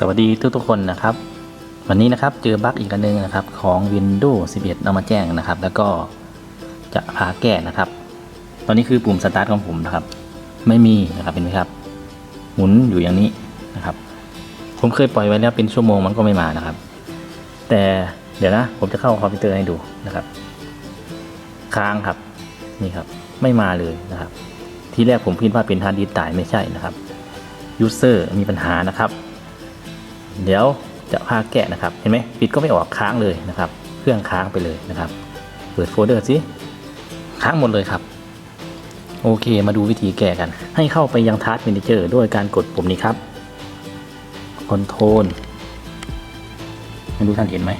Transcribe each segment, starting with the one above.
สวัสดีทุกทุกๆคนนะครับ วันนี้นะครับเจอบั๊กอีกอันหนึงนะครับ ของ Windows 11 เอามาแจ้งนะครับ แล้วก็จะพาแก้นะครับ ตอนนี้คือปุ่มสตาร์ทของผมนะครับ ไม่มีนะครับเห็นไหมครับ หมุนอยู่อย่างนี้นะครับ ผมเคยปล่อยไว้แล้วเป็นชั่วโมงมันก็ไม่มานะครับ แต่เดี๋ยวนะ ผมจะเข้าคอมพิวเตอร์ให้ดูนะครับ ค้างครับนี่ครับ ไม่มาเลยนะครับ ที่แรกผมคิดว่าเป็นฮาร์ดดิสก์ตายไม่ใช่นะครับยูเซอร์มีปัญหานะครับ เดี๋ยวจะพาแกะนะครับ เห็นไหมปิดก็ไม่ออกค้างเลยนะครับ เครื่องค้างไปเลยนะครับ เปิดโฟลเดอร์สิค้างหมดเลยครับ โอเค มาดูวิธีแก้กัน ให้เข้าไปยังทาร์ m มนเจอร์ด้วยการกดปุ่มนี้ครับคอนโทรลไม่รู้ท่านเห็นไหม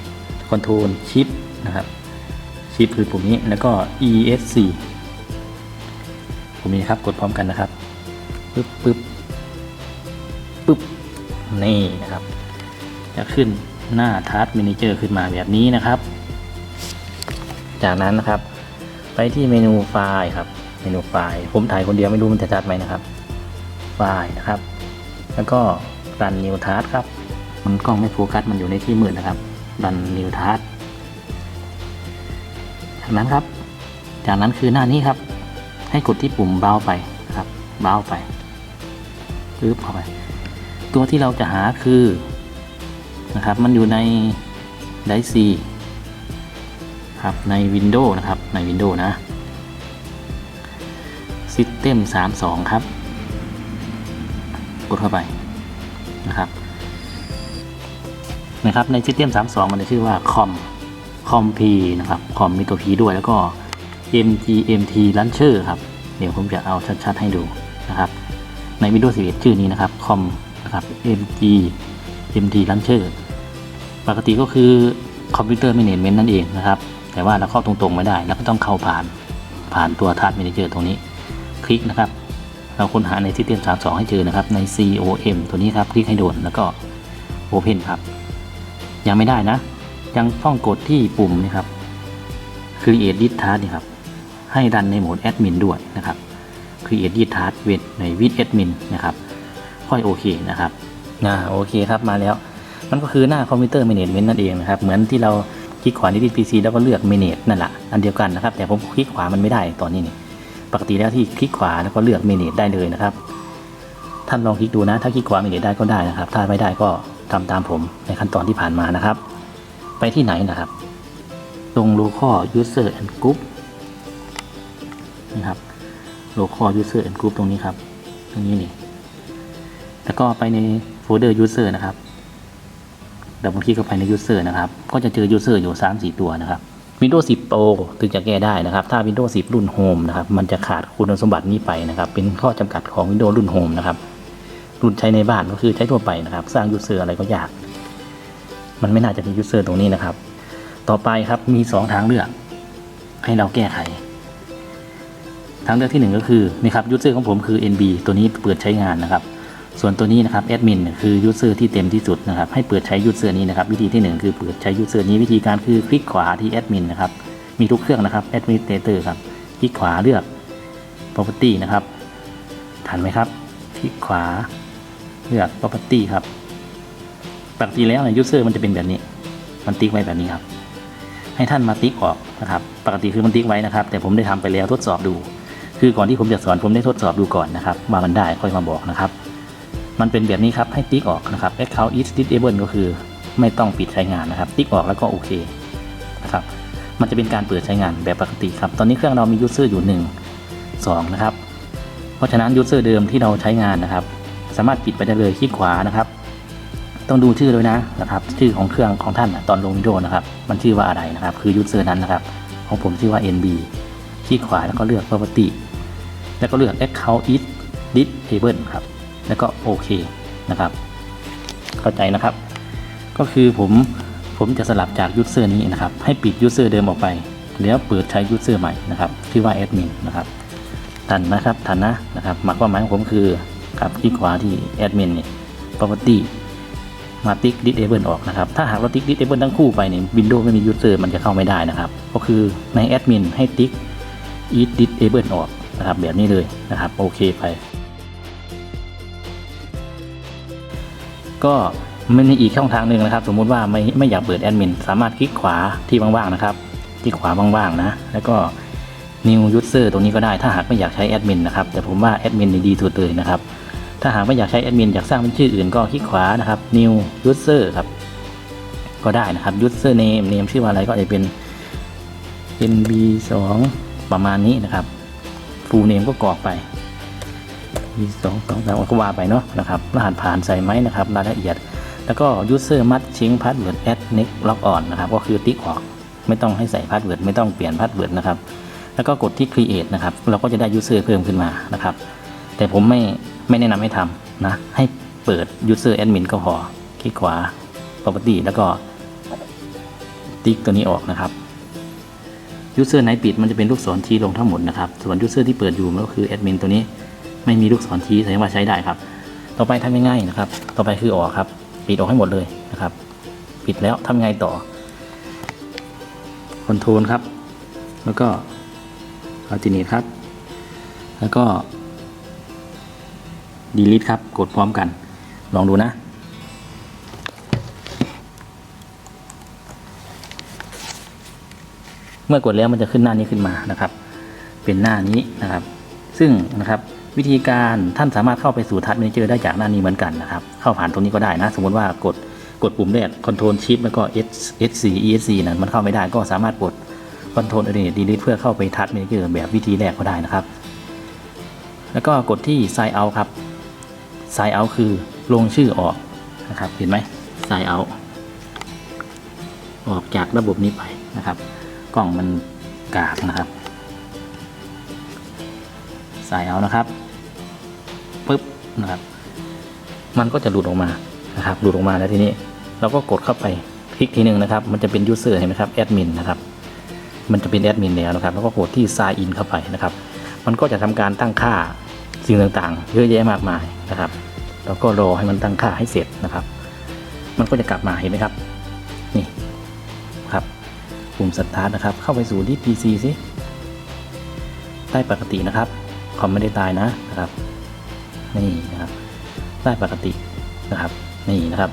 คอนโทรลชิปนะครับ ชิปคือปุ่มนี้แล้วก็ ESC ปุ่มนี้ครับกดพร้อมกันนะครับปึ๊บปึ๊บปึ๊บนี่นะครับ จะขึ้นหน้าทาร์ m ม n นเจอร์ขึ้นมาแบบนี้นะครับ จากนั้นนะครับ ไปที่เมนูไฟล์ครับ เมนูไฟล์ ผมถ่ายคนเดียวไม่รู้มันจะชัดไหมนะครับ ไฟล์นะครับ แล้วก็รันนิวทาร์ครับ มันกล้องไม่โฟกัสมันอยู่ในที่มืดนะครับรันนิวทาร์จากนั้นครับ จากนั้นคือหน้านี้ครับ ให้กดที่ปุ่มเบาไปครับเบาไปปึ๊บเข้าไป ตัวที่เราจะหาคือ นะครับ มันอยู่ในไดซีครับใน Windows นะครับใน Windows นะ System 32 ครับ กดเข้าไปนะครับนะครับใน System 32 มันจะชื่อว่า com com p นะครับ com มีตัว p ด้วยแล้วก็ mgmt launcher ครับ เดี๋ยวผมจะเอาชัดๆให้ดูนะครับ ใน Windows 11 ชื่อนี้นะครับ com นะครับ mg mt launcher ปกติก็คือคอมพิวเตอร์ management นั่นเองนะครับ แต่ว่าเราเข้าตรงๆไม่ได้แล้วก็ต้องเข้าผ่านผ่านตัว Task Manager ตรงนี้ คลิกนะครับ เราค้นหาใน System 32 ให้เจอนะครับ ใน com ตัวนี้ครับ คลิกให้โดนแล้วก็ Open ครับ ยังไม่ได้นะ ยังต้องกดที่ปุ่มนี่ครับ Create Disk Task นี่ครับ ให้รันในโหมด Admin ด้วยนะครับ Create Disk Task เวทใน with Admin นะครับ ค่อยโอเคนะครับ อ่าโอเคครับมาแล้ว มันก็คือหน้าคอมพิวเตอร์ Management นั่นเองนะครับ เหมือนที่เราคลิกขวาที่ที่ PC แล้วก็เลือก Manage นั่นแหละอันเดียวกันนะครับ แต่ผมคลิกขวามันไม่ได้ตอนนี้นี่ปกติแล้วที่คลิกขวาแล้วก็เลือก Manage ได้เลยนะครับ ท่านลองคลิกดูนะ ถ้าคลิกขวา Manage ได้ก็ได้นะครับ ถ้าไม่ได้ก็ทำตามผมในขั้นตอนที่ผ่านมานะครับ ไปที่ไหนนะครับ ตรง local user and group นะครับ local user and group ตรงนี้ครับ ตรงนี้นี่แล้วก็ไปใน โฟลเดอร์ user นะครับดับเบิลคลิกเข้าไปใน user นะครับ ก็จะเจอ user อยู่ 3-4 ตัวนะครับ Windows 10 Pro ถึงจะแก้ได้นะครับ ถ้า Windows 10 รุ่น Home นะครับ มันจะขาดคุณสมบัตินี้ไปนะครับ เป็นข้อจำกัดของ Windows รุ่น Home นะครับ รุ่นใช้ในบ้านก็คือใช้ทั่วไปนะครับ สร้าง user อะไรก็ยาก มันไม่น่าจะมี user ตรงนี้นะครับ ต่อไปครับ มี 2 ทางเลือก ให้เราแก้ไขทางเลือกที่ 1 ก็คือนี่ครับ user ของผมคือ NB ตัวนี้เปิดใช้งานนะครับ ส่วนตัวนี้นะครับแอดมินคือยูเซอร์ที่เต็มที่สุดนะครับให้เปิดใช้ยูเซอร์นี้นะครับวิธีที่ 1 คือเปิดใช้ยูเซอร์นี้วิธีการคือคลิกขวาที่แอดมินนะครับมีทุกเครื่องนะครับแอดมินเตอร์ครับคลิกขวาเลือก property นะครับทันไหมครับ คลิกขวาเลือก property ครับปกติแล้วในยูเซอร์มันจะเป็นแบบนี้ มันติ๊กไว้แบบนี้ครับ ให้ท่านมาติ๊กออกนะครับ ปกติคือมันติ๊กไว้นะครับ แต่ผมได้ทำไปแล้วทดสอบดู คือก่อนที่ผมจะสอนผมได้ทดสอบดูก่อนนะครับว่ามันได้ค่อยมาบอกนะครับ มันเป็นแบบนี้ครับให้ติ๊กออกนะครับ account is disable ก็คือไม่ต้องปิดใช้งานนะครับ ติ๊กออกแล้วก็โอเคนะครับมันจะเป็นการเปิดใช้งานแบบปกติครับ ตอนนี้เครื่องเรามี user อยู่ 1 2 นะครับ เพราะฉะนั้น user เดิมที่เราใช้งานนะครับ สามารถปิดไปได้เลยคลิกขวานะครับ ต้องดูชื่อด้วยนะนะครับ ชื่อของเครื่องของท่านตอนลงวิดีโอนะครับ มันชื่อว่าอะไรนะครับ คือ user นั้นนะครับ ของผมชื่อว่า nb คลิกขวาแล้วก็เลือก property แล้วก็เลือก account is disable ครับ แล้วก็โอเคนะครับ เข้าใจนะครับ ก็คือผมผมจะสลับจากยูเซอร์นี้นะครับ ให้ปิดยูเซอร์เดิมออกไป แล้วเปิดใช้ยูเซอร์ใหม่นะครับ ที่ว่าแอดมินนะครับทันนะครับทันนะนะครับหมายความหมายของผมคือครับคลิกขวาที่แอดมินเนี่ย property มาติ๊ก disable ออกนะครับ ถ้าหากเราติ๊ก disable ทั้งคู่ไปเนี่ย Windows ไม่มียูเซอร์มันจะเข้าไม่ได้นะครับ ก็คือในแอดมินให้ติ๊ก is disable ออกนะครับ แบบนี้เลยนะครับ โอเคไป ก็มันมีอีกช่องทางหนึ่งนะครับ สมมุติว่าไม่ไม่อยากเปิดแอดมินสามารถคลิกขวาที่ว่างๆนะครับคลิกขวาว่างๆนะแล้วก็ new user ตรงนี้ก็ได้ถ้าหากไม่อยากใช้แอดมินนะครับแต่ผมว่าแอดมินดีสุดเลยนะครับถ้าหากไม่อยากใช้แอดมินอยากสร้างเป็นชื่ออื่นก็คลิกขวานะครับ new user ครับก็ได้นะครับ user name name ชื่อว่าอะไรก็จะเป็น nb 2ประมาณนี้นะครับ full name ก็กรอกไป b 2 2 3ก็ว่าไปเนาะนะครับรหัสผ่านใส่ไหมนะครับรายละเอียด แล้วก็ user must change password at next log on นะครับก็คือติ๊กออกไม่ต้องให้ใส่ password ไม่ต้องเปลี่ยน password นะครับแล้วก็กดที่ create นะครับเราก็จะได้ user เพิ่มขึ้นมานะครับแต่ผมไม่ไม่แนะนำให้ทำนะให้เปิด user admin ก็พอคลิกขวา property แล้วก็ติ๊กตัวนี้ออกนะครับ user ไหนปิดมันจะเป็นลูกศรชี้ลงทั้งหมดนะครับ ส่วน user ที่เปิดอยู่มันก็คือ admin ตัวนี้ ไม่มีลูกศรชี้แสดงว่าใช้ได้ครับ ต่อไปทำง่ายๆนะครับ ต่อไปคือออกครับ ปิดออกให้หมดเลยนะครับ ปิดแล้วทำไงต่อคอนโทรลครับ แล้วก็อัลติเนตครับ แล้วก็ delete ครับ กดพร้อมกัน ลองดูนะเมื่อกดแล้วมันจะขึ้นหน้านี้ขึ้นมานะครับ เป็นหน้านี้นะครับ ซึ่งนะครับ วิธีการท่านสามารถเข้าไปสู่ทัชเมนเจอร์ได้จากหน้านี้เหมือนกันนะครับ เข้าผ่านตรงนี้ก็ได้นะ สมมติว่ากดกดปุ่มแรก Ctrl Shift แล้วก็ S S4 ESC นั้นมันเข้าไม่ได้ก็สามารถกด Ctrl Alt Delete เพื่อเข้าไปทัชเมนเจอร์แบบวิธีแรกก็ได้นะครับ แล้วก็กดที่ Sign Out ครับ Sign Out คือลงชื่อออกนะครับ เห็นไหม Sign Out ออกจากระบบนี้ไปนะครับ กล่องมันกากนะครับ ใส่เอานะครับ นะครับ มันก็จะหลุดออกมานะครับหลุดออกมาแล้วทีนี้ เราก็กดเข้าไปคลิกทีหนึ่งนะครับ มันจะเป็นยูเซอร์เห็นไหมครับแอดมินนะครับมันจะเป็นแอดมินแล้วนะครับ แล้วก็กดที่ sign in เข้าไปนะครับ มันก็จะทำการตั้งค่าสิ่งต่างๆ เยอะแยะมากมายนะครับ แล้วก็รอให้มันตั้งค่าให้เสร็จนะครับ มันก็จะกลับมาเห็นไหมครับ นี่ครับปุ่มสตาร์ทนะครับ เข้าไปสู่ที่ PC สิได้ปกตินะครับคอมไม่ได้ตายนะนะครับ นี่นะครับได้ปกตินะครับนี่นะครับ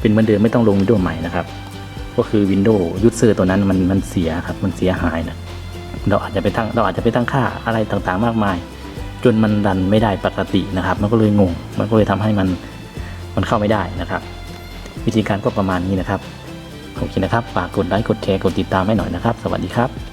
เป็นเหมือนเดิมไม่ต้องลงวินโดีโอใหม่นะครับ ก็คือ Windows User ตัวนั้นมันมันเสียครับมันเสียหายนะเราอาจจะไปตั้งเราอาจจะไปตั้งค่าอะไรต่างๆ มากมาย จนมันดันไม่ได้ปกตินะครับ มันก็เลยงง มันก็เลยทำให้มันมันเข้าไม่ได้นะครับ วิธีการก็ประมาณนี้นะครับโอเคนะครับฝากกดไลค์กดแชร์กดติดตามให้หน่อยนะครับ สวัสดีครับ